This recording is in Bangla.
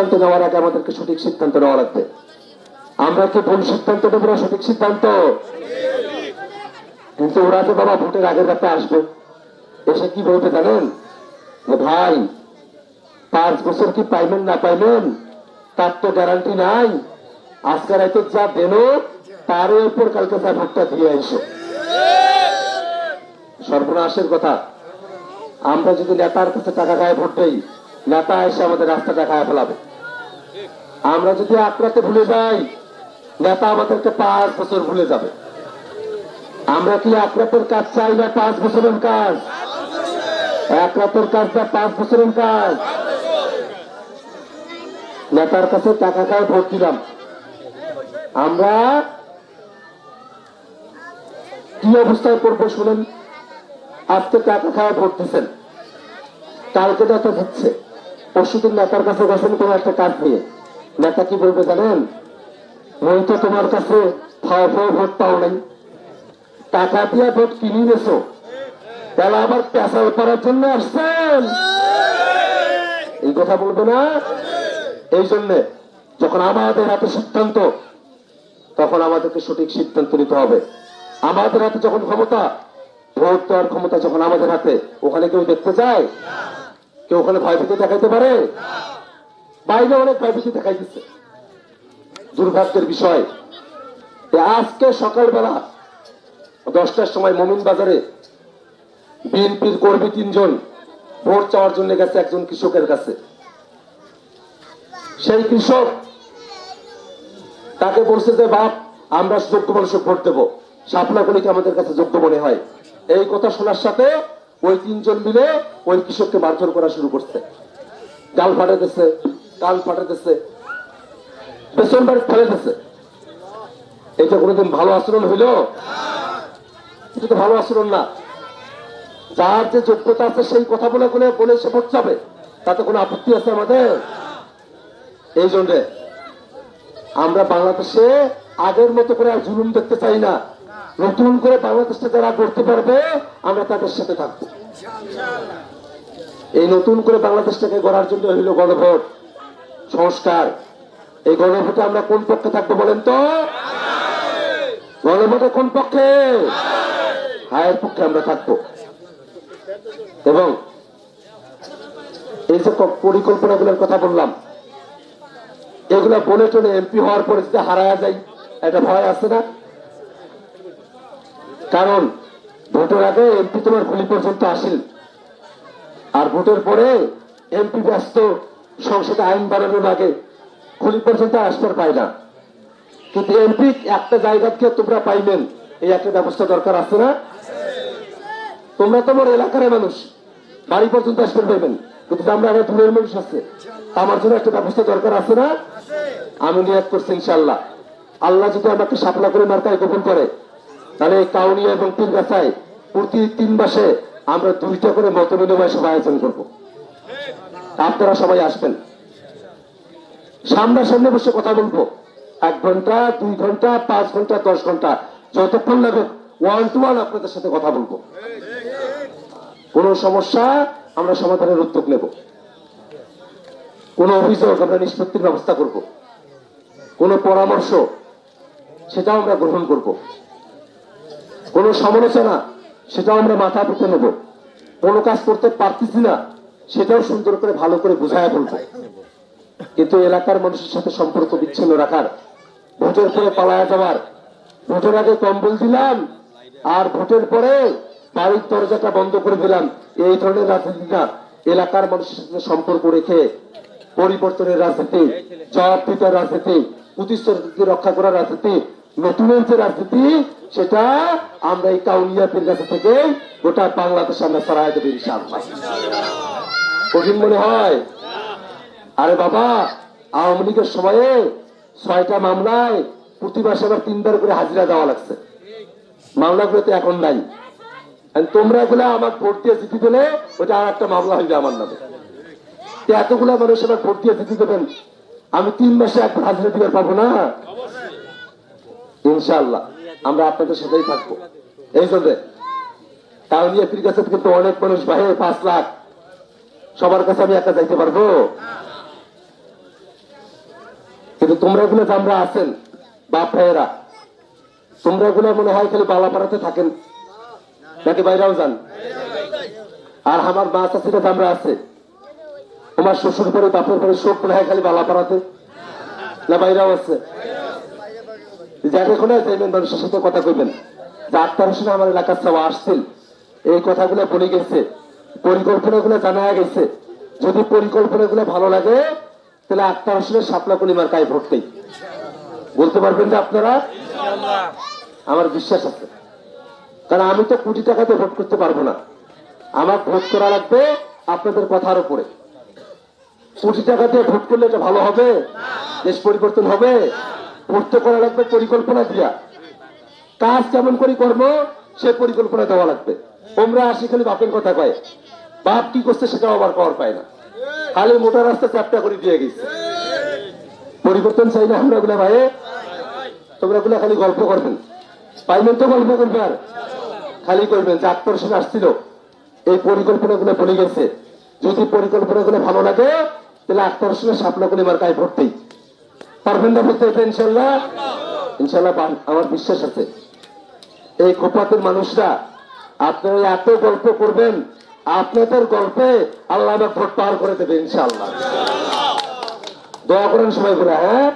সিদ্ধান্ত নেওয়ার আগে আমাদেরকে সঠিক সিদ্ধান্ত নেওয়া লাগবে। আমরা কি ভুল সিদ্ধান্ত নেব না সঠিক সিদ্ধান্ত? কিন্তু ওরা তো বাবা ভোটের আগের রাতে আসবে। এসে কি বলবে জানেন? ভাই, পাঁচ বছর কি পাইবেন না পাইবেন তার তো গ্যারান্টি নাই। আজকে রাতে যা দেন তার উপর কালকে যা ভোটটা দিয়ে আইসো সর্বনাশের কথা। আমরা যদি নেতার কাছে টাকা খায় ভোট দেই, নেতা এসে আমাদের রাস্তাটা খায় ফেলাবে। আমরা যদি আকড়াতে ভুলে যাই, নেতা আমাদেরকে পাঁচ বছর ভুলে যাবে। আমরা কি এক রাতের কাজ চাই না পাঁচ বছরের কাজ? এক রাতের কাজ না পাঁচ বছরের কাজ? নেতার কাছে টাকা খায়, ভোট দিলাম। আমরা কি অবস্থায় পড়ব শুনেন? আজকে টাকা খাওয়া ভোট দিচ্ছেন। কালকে নেতা দিচ্ছে পরশুদিন নেতার কাছে গেছেন কোনো একটা কাজ নিয়ে নেতা কি বলবে জানেন? ওই তো তোমার কাছে ফাও ফাও ভোট পাও নাই। টাকা দিয়ে ভোট কিনে নেছো তাহলে আবার পেশাল করার জন্য আসছেন। এই কথা বলবে না? এই জন্যে যখন আমাদের হাতে সিদ্ধান্ত, তখন আমাদেরকে সঠিক সিদ্ধান্ত নিতে হবে। আমাদের হাতে যখন ক্ষমতা, ভোট দেওয়ার ক্ষমতা যখন আমাদের হাতে, ওখানে কেউ দেখতে চায়? কেউ ওখানে ভয়ভীতি দেখাইতে পারে? বাইরে অনেক ভয়ভীতি দেখাই দিচ্ছে দুর্ভাগ্যের বিষয়। আজকে সকালবেলা দশটার সময় মোমিন বাজারে বিএনপির কর্মী তিনজন ভোট চাওয়ার জন্য গেছে একজন কৃষকের কাছে। সেই কৃষক তাকে বলছে যে, বাপ, আমরা যোগ্য মানুষের ভোট দেবো। শাপলা গলিকে আমাদের কাছে যোগ্য মনে হয়। এই কথা শোনার সাথে ওই তিনজন মিলে ওই কৃষককে মারধর করা শুরু করছে। গাল ফাটে দিচ্ছে কাল ফাটে দিচ্ছে পেছন বাড়ি ফেলে দিচ্ছে এটা কোনোদিন ভালো আচরণ হইল? এটা তো ভালো আচরণ না। যার যে যোগ্যতা আছে সেই কথা বলে বলে বলে সে যাবে। তাতে কোনো আপত্তি আছে আমাদের? এই জন্যে আমরা বাংলাদেশে আগের মতো করে আর জুলুম দেখতে চাই না। নতুন করে বাংলাদেশটা যারা করতে পারবে, আমরা তাদের সাথে থাকব। এই নতুন করে বাংলাদেশটাকে গড়ার জন্য হইল গণভোট, সংস্কার। এই গণভোটে আমরা কোন পক্ষে থাকব বলেন তো? গণভোটে কোন পক্ষে? হায়ের পক্ষে আমরা থাকব। এবং এই যে পরিকল্পনাগুলোর কথা বললাম, এগুলা বলে টলে এমপি হওয়ার পরে যদি হারায়া যায় একটা ভয় আছে না? কারণ ভোটের আগে এমপি তোমার গুলি পর্যন্ত আসেন। আর ভোটের পরে এমপি ব্যস্ত, সংসদে আইন বানানোর আগে খুলি পর্যন্ত আসতে পায় না। কিন্তু এমপি একটা জায়গা থেকে তোমরা পাইবেন এই একটা ব্যবস্থা দরকার আছে না? তোমরা তোমার এলাকার মানুষ, বাড়ি পর্যন্ত আসতে পাইবেন কিন্তু আমরা আবার দূরের মানুষ আছে, আমার জন্য একটা ব্যবস্থা দরকার আছে না? আমি নিয়াদ করছি ইনশাল্লাহ আল্লাহ যদি আমাকে সাপলা করে মার্কায় গোপন করে তাহলে কাউনিয়া এবং তিন গাছায় প্রতি তিন মাসে আমরা দুইটা করে মত বিনিময় সভা আয়োজন করব। আপনারা সবাই আসবেন। সামনাসামনি বসে কথা বলব। এক ঘণ্টা, দুই ঘণ্টা, পাঁচ ঘণ্টা, দশ ঘণ্টা, যতক্ষণ লাগে ওয়ান টু ওয়ান আপনাদের সাথে কথা বলব। কোন সমস্যা, আমরা সমাধানের উদ্যোগ নেব। কোন অভিযোগ আমরা নিষ্পত্তির ব্যবস্থা করব। কোন পরামর্শ, সেটাও আমরা গ্রহণ করব। কোন সমালোচনা, সেটাও আমরা মাথা পেতে নেব। কোন কাজ করতে পারতেছি না, সেটাও সুন্দর করে, ভালো করে বুঝায় বলব। কিন্তু এলাকার মানুষের সাথে সম্পর্ক বিচ্ছিন্ন রাখার, ভোটের পরে পালায়া যাওয়ার, ভোটের আগে কম্বল দিলাম, আর ভোটের পরে বাড়ির দরজাটা বন্ধ করে দিলাম, এই ধরনের রাজনীতি না। এলাকার মানুষের সাথে সম্পর্ক রেখে পরিবর্তনের রাজনীতি জবাবদিতার রাজনীতি, প্রতিশ্রুতি রক্ষা করার রাজনীতি নতুনের যে রাজনীতি, সেটা আমরা এই কাউনিয়াপের কাছে থেকে গোটা বাংলাদেশে আমরা সরাই দেবো কঠিন মনে হয়? আরে বাবা, আওয়ামী লীগের সময়ে ছয়টা মামলায় প্রতি মাসে আবার তিনবার করে হাজিরা দেওয়া লাগছে। মামলাগুলো তো এখন নাই। তোমরা এগুলো আমার ভোট দিয়ে জিতি দিলে ওটা আর একটা মামলা হইবে আমার নামে। এতগুলা মানুষ আবার ভোট দিয়ে জিতি দেবেন। আমি তিন মাসে একবার হাজিরা দিতে পারব না? ইনশাল্লাহ আমরা আপনাদের সাথেই থাকব। এই জন্য টাউনিয়াপির কাছে কিন্তু অনেক মানুষ, ভাই পাঁচ লাখ। সবার কাছে আমি একা যাইতে পারব? কিন্তু তোমরা গুলো আমরা আছেন, বাপ ভাইয়েরা, তোমরা গুলো মনে হয় খালি বালাপাড়াতে থাকেন। নাকি বাইরেও যান? আর আমার মা চাষিরা আমরা আছে, তোমার শ্বশুর পরে বাপের করে শোক মনে হয় খালি বালাপাড়াতে? না বাইরেও আছে? যাকে কোনো যাইবেন মানুষের সাথে কথা কইবেন। যে আত্মার হোসেন আমার এলাকার সব আসছিল, এই কথাগুলো বলে গেছে, পরিকল্পনাগুলো জানা গেছে। যদি পরিকল্পনাগুলো ভালো লাগে, তাহলে আত্মার হোসেনের সাপলা কলিমার গায়ে ভোট বলতে পারবেন যে আপনারা? আমার বিশ্বাস আছে। কারণ আমি তো কোটি টাকাতে ভোট করতে পারব না। আমার ভোট করা লাগবে আপনাদের কথার উপরে। কোটি টাকা দিয়ে ভোট করলে এটা ভালো হবে? দেশ পরিবর্তন হবে? ভোট তো করা লাগবে পরিকল্পনা দিয়া। কাজ কেমন করে কর্ম, সে পরিকল্পনা দেওয়া লাগবে। তোমরা আসি খালি বাপের কথা কয়। বাপ কি করছে সেটাও আবার পাওয়ার পায় না। খালি মোটা রাস্তা চ্যাপটা করে দিয়ে গেছে। পরিবর্তন চাই না আমরা গুলা ভাই। তোমরা গুলা খালি গল্প করবেন। পাইবেন তো গল্প করবার। খালি করবেন, যে আত্মর্ষণ আসছিল, এই পরিকল্পনা গুলো বলে গেছে। যদি পরিকল্পনা গুলো ভালো লাগে, তাহলে আত্মর্ষণের সাপলা গুলি আমার গায়ে ভরতেই পারবেন না বলতে এটা ইনশাল্লাহ ইনশাল্লাহ আমার বিশ্বাস আছে। এই খোপাতের মানুষরা, আপনারা এত গল্প করবেন, আপনাদের গল্পে আল্লাহ ভোট পার করে দেবে ইনশাল্লাহ। দয়া করেন সবাই করে হ্যাঁ?